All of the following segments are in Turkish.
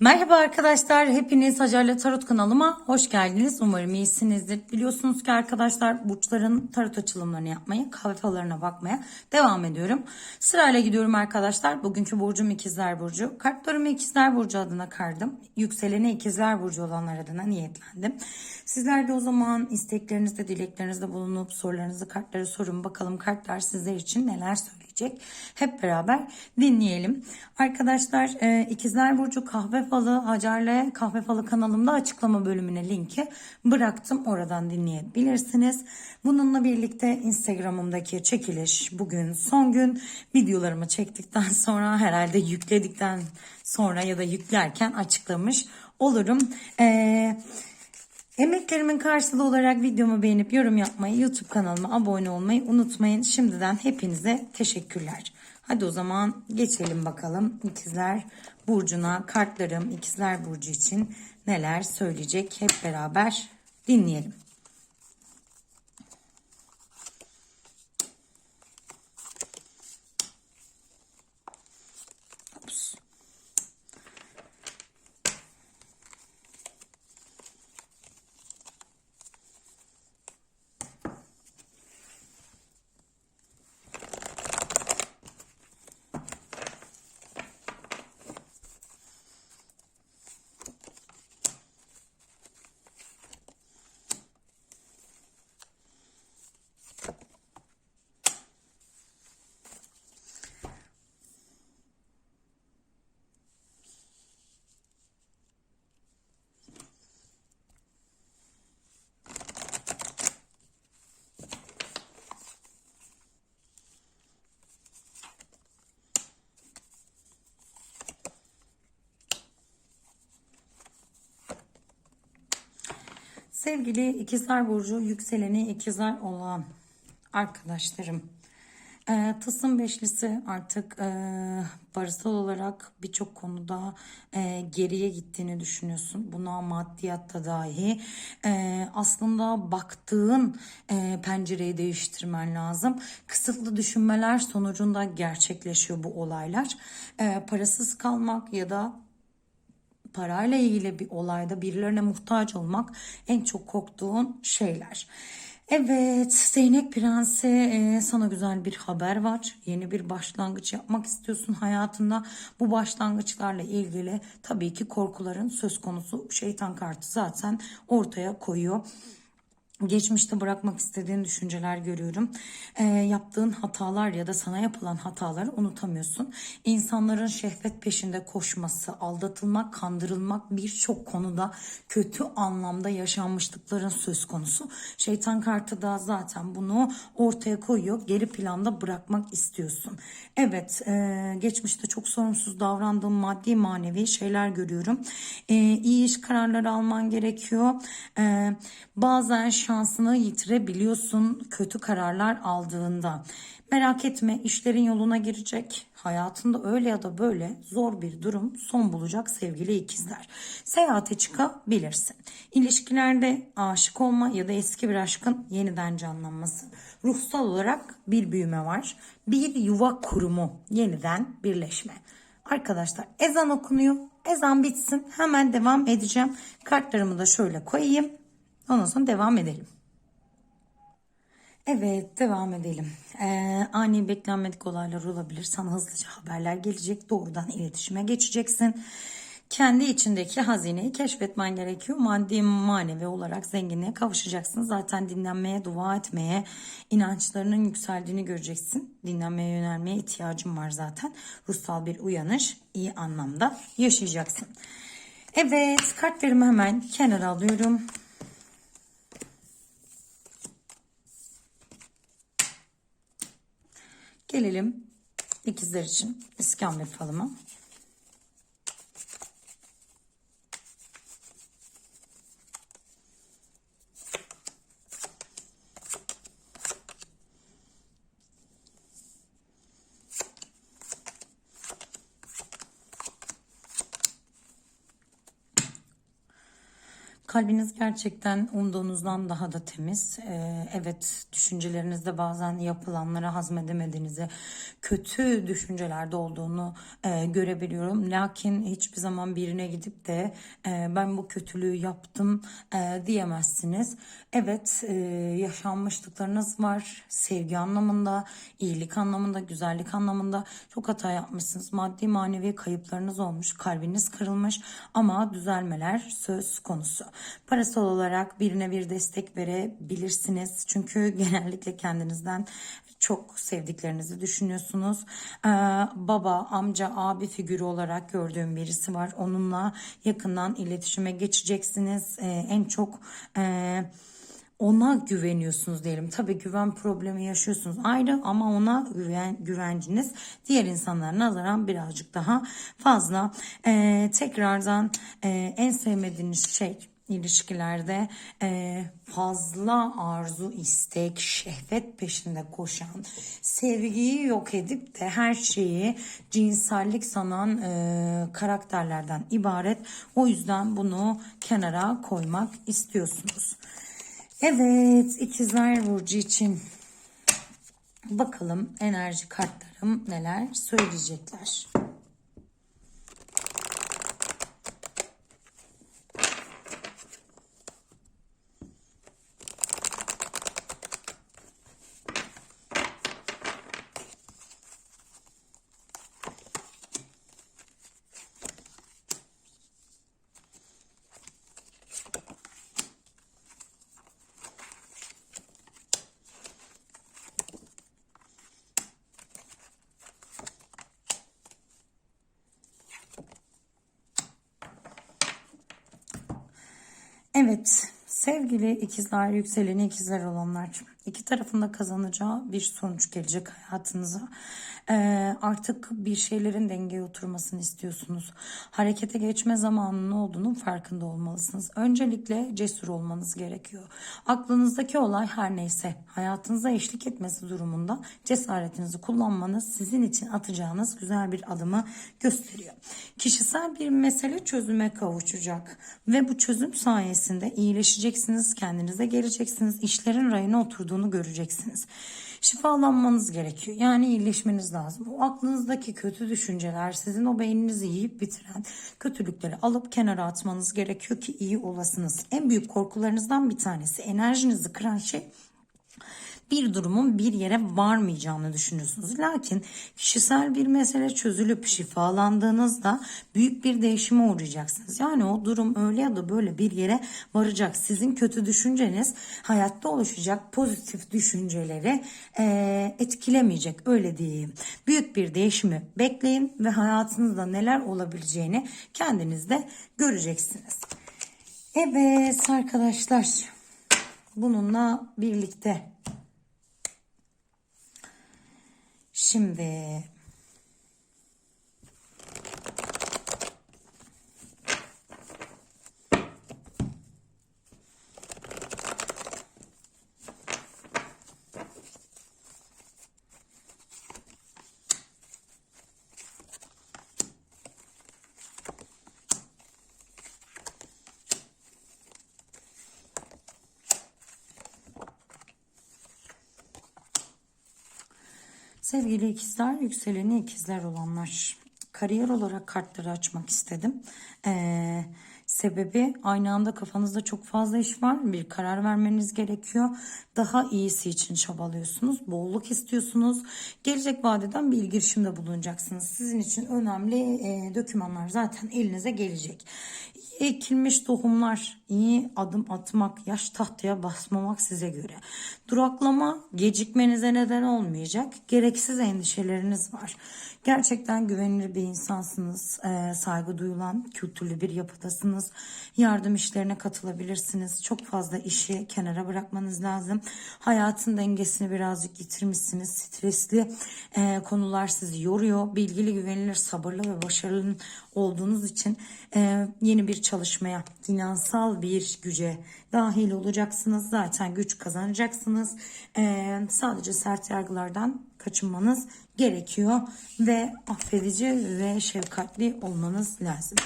Merhaba arkadaşlar, hepiniz Hacer'le Tarot kanalıma hoş geldiniz. Umarım iyisinizdir. Biliyorsunuz ki arkadaşlar burçların tarot açılımlarını yapmaya, kahve bakmaya devam ediyorum. Sırayla gidiyorum arkadaşlar. Bugünkü burcum ikizler burcu. Kartlarımı ikizler burcu adına kardım. Yükseleni ikizler burcu olanlar adına niyetlendim. Sizler de o zaman isteklerinizde, dileklerinizde bulunup sorularınızı kartlara sorun. Bakalım kartlar sizler için neler söyleyecek. Hep beraber dinleyelim. Arkadaşlar e, ikizler burcu kahve falı Hacer'le kahve falı kanalımda açıklama bölümüne linki bıraktım. Oradan dinleyebilirsiniz. Bununla birlikte Instagram'ımdaki çekiliş bugün son gün videolarımı çektikten sonra herhalde yükledikten sonra ya da yüklerken açıklamış olurum. Eee Emeklerimin karşılığı olarak videomu beğenip yorum yapmayı, YouTube kanalıma abone olmayı unutmayın. Şimdiden hepinize teşekkürler. Hadi o zaman geçelim bakalım İkizler Burcu'na kartlarım İkizler Burcu için neler söyleyecek hep beraber dinleyelim. Sevgili ikizler burcu yükseleni ikizler olan arkadaşlarım. E, Tılsım beşlisi artık e, parasal olarak birçok konuda e, geriye gittiğini düşünüyorsun. Buna maddiyatta dahi. E, aslında baktığın e, pencereyi değiştirmen lazım. Kısıtlı düşünmeler sonucunda gerçekleşiyor bu olaylar. E, parasız kalmak ya da parayla ilgili bir olayda birilerine muhtaç olmak en çok korktuğun şeyler. Evet, Zeynep Prensi e, sana güzel bir haber var. Yeni bir başlangıç yapmak istiyorsun hayatında. Bu başlangıçlarla ilgili tabii ki korkuların söz konusu. Şeytan kartı zaten ortaya koyuyor geçmişte bırakmak istediğin düşünceler görüyorum. E, yaptığın hatalar ya da sana yapılan hataları unutamıyorsun. İnsanların şehvet peşinde koşması, aldatılmak, kandırılmak birçok konuda kötü anlamda yaşanmışlıkların söz konusu. Şeytan kartı da zaten bunu ortaya koyuyor. Geri planda bırakmak istiyorsun. Evet, e, geçmişte çok sorumsuz davrandığım maddi manevi şeyler görüyorum. E, iyi iş kararları alman gerekiyor. E, bazen şansını yitirebiliyorsun kötü kararlar aldığında. Merak etme işlerin yoluna girecek. Hayatında öyle ya da böyle zor bir durum son bulacak sevgili ikizler. Seyahate çıkabilirsin. İlişkilerde aşık olma ya da eski bir aşkın yeniden canlanması. Ruhsal olarak bir büyüme var. Bir yuva kurumu, yeniden birleşme. Arkadaşlar ezan okunuyor. Ezan bitsin. Hemen devam edeceğim. Kartlarımı da şöyle koyayım. Ondan sonra devam edelim. Evet devam edelim. Ee, ani beklenmedik olaylar olabilir. Sana hızlıca haberler gelecek. Doğrudan iletişime geçeceksin. Kendi içindeki hazineyi keşfetmen gerekiyor. Maddi manevi olarak zenginliğe kavuşacaksın. Zaten dinlenmeye, dua etmeye, inançlarının yükseldiğini göreceksin. Dinlenmeye yönelmeye ihtiyacın var zaten. Ruhsal bir uyanış iyi anlamda yaşayacaksın. Evet kartlarımı hemen kenara alıyorum. Gelelim ikizler için iskambil falıma. Kalbiniz gerçekten umduğunuzdan daha da temiz. Ee, evet düşüncelerinizde bazen yapılanları hazmedemediğinizi, kötü düşüncelerde olduğunu e, görebiliyorum. Lakin hiçbir zaman birine gidip de e, ben bu kötülüğü yaptım e, diyemezsiniz. Evet e, yaşanmışlıklarınız var. Sevgi anlamında, iyilik anlamında, güzellik anlamında çok hata yapmışsınız. Maddi manevi kayıplarınız olmuş, kalbiniz kırılmış ama düzelmeler söz konusu. Parasal olarak birine bir destek verebilirsiniz. Çünkü genellikle kendinizden çok sevdiklerinizi düşünüyorsunuz. Ee, baba, amca, abi figürü olarak gördüğüm birisi var. Onunla yakından iletişime geçeceksiniz. Ee, en çok e, ona güveniyorsunuz diyelim. Tabii güven problemi yaşıyorsunuz ayrı ama ona güven, güvenciniz diğer insanlara nazaran birazcık daha fazla. Ee, tekrardan e, en sevmediğiniz şey ilişkilerde e, fazla arzu, istek, şehvet peşinde koşan, sevgiyi yok edip de her şeyi cinsellik sanan e, karakterlerden ibaret. O yüzden bunu kenara koymak istiyorsunuz. Evet, ikizler burcu için bakalım enerji kartlarım neler söyleyecekler. Evet, sevgili ikizler, yükseleni ikizler olanlar, iki tarafında kazanacağı bir sonuç gelecek hayatınıza. Ee, artık bir şeylerin dengeye oturmasını istiyorsunuz. Harekete geçme zamanının olduğunun farkında olmalısınız. Öncelikle cesur olmanız gerekiyor. Aklınızdaki olay her neyse hayatınıza eşlik etmesi durumunda cesaretinizi kullanmanız sizin için atacağınız güzel bir adımı gösteriyor. Kişisel bir mesele çözüme kavuşacak ve bu çözüm sayesinde iyileşeceksiniz, kendinize geleceksiniz, işlerin rayına oturduğunu göreceksiniz. Şifalanmanız gerekiyor. Yani iyileşmeniz lazım. O aklınızdaki kötü düşünceler sizin o beyninizi yiyip bitiren kötülükleri alıp kenara atmanız gerekiyor ki iyi olasınız. En büyük korkularınızdan bir tanesi enerjinizi kıran şey bir durumun bir yere varmayacağını düşünüyorsunuz. Lakin kişisel bir mesele çözülüp şifalandığınızda büyük bir değişime uğrayacaksınız. Yani o durum öyle ya da böyle bir yere varacak. Sizin kötü düşünceniz hayatta oluşacak pozitif düşünceleri e, etkilemeyecek öyle diyeyim. Büyük bir değişimi bekleyin ve hayatınızda neler olabileceğini kendiniz de göreceksiniz. Evet arkadaşlar bununla birlikte Şimdi Sevgili ikizler, yükseleni ikizler olanlar. Kariyer olarak kartları açmak istedim. Ee, sebebi aynı anda kafanızda çok fazla iş var. Bir karar vermeniz gerekiyor. Daha iyisi için çabalıyorsunuz. Bolluk istiyorsunuz. Gelecek vadeden bir girişimde bulunacaksınız. Sizin için önemli e, dokümanlar zaten elinize gelecek ekilmiş tohumlar, iyi adım atmak, yaş tahtaya basmamak size göre. Duraklama gecikmenize neden olmayacak. Gereksiz endişeleriniz var. Gerçekten güvenilir bir insansınız. E, saygı duyulan, kültürlü bir yapıdasınız. Yardım işlerine katılabilirsiniz. Çok fazla işi kenara bırakmanız lazım. Hayatın dengesini birazcık yitirmişsiniz. Stresli e, konular sizi yoruyor. Bilgili, güvenilir, sabırlı ve başarılı olduğunuz için e, yeni bir çalışmaya, finansal bir güce dahil olacaksınız. Zaten güç kazanacaksınız. E, sadece sert yargılardan kaçınmanız gerekiyor ve affedici ve şefkatli olmanız lazım.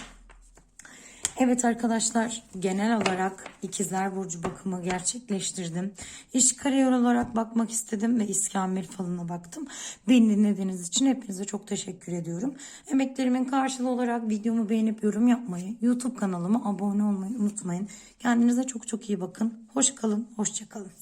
Evet arkadaşlar genel olarak ikizler burcu bakımı gerçekleştirdim. İş kariyer olarak bakmak istedim ve iskambil falına baktım. Beni dinlediğiniz için hepinize çok teşekkür ediyorum. Emeklerimin karşılığı olarak videomu beğenip yorum yapmayı, YouTube kanalıma abone olmayı unutmayın. Kendinize çok çok iyi bakın. Hoş kalın, hoşça kalın.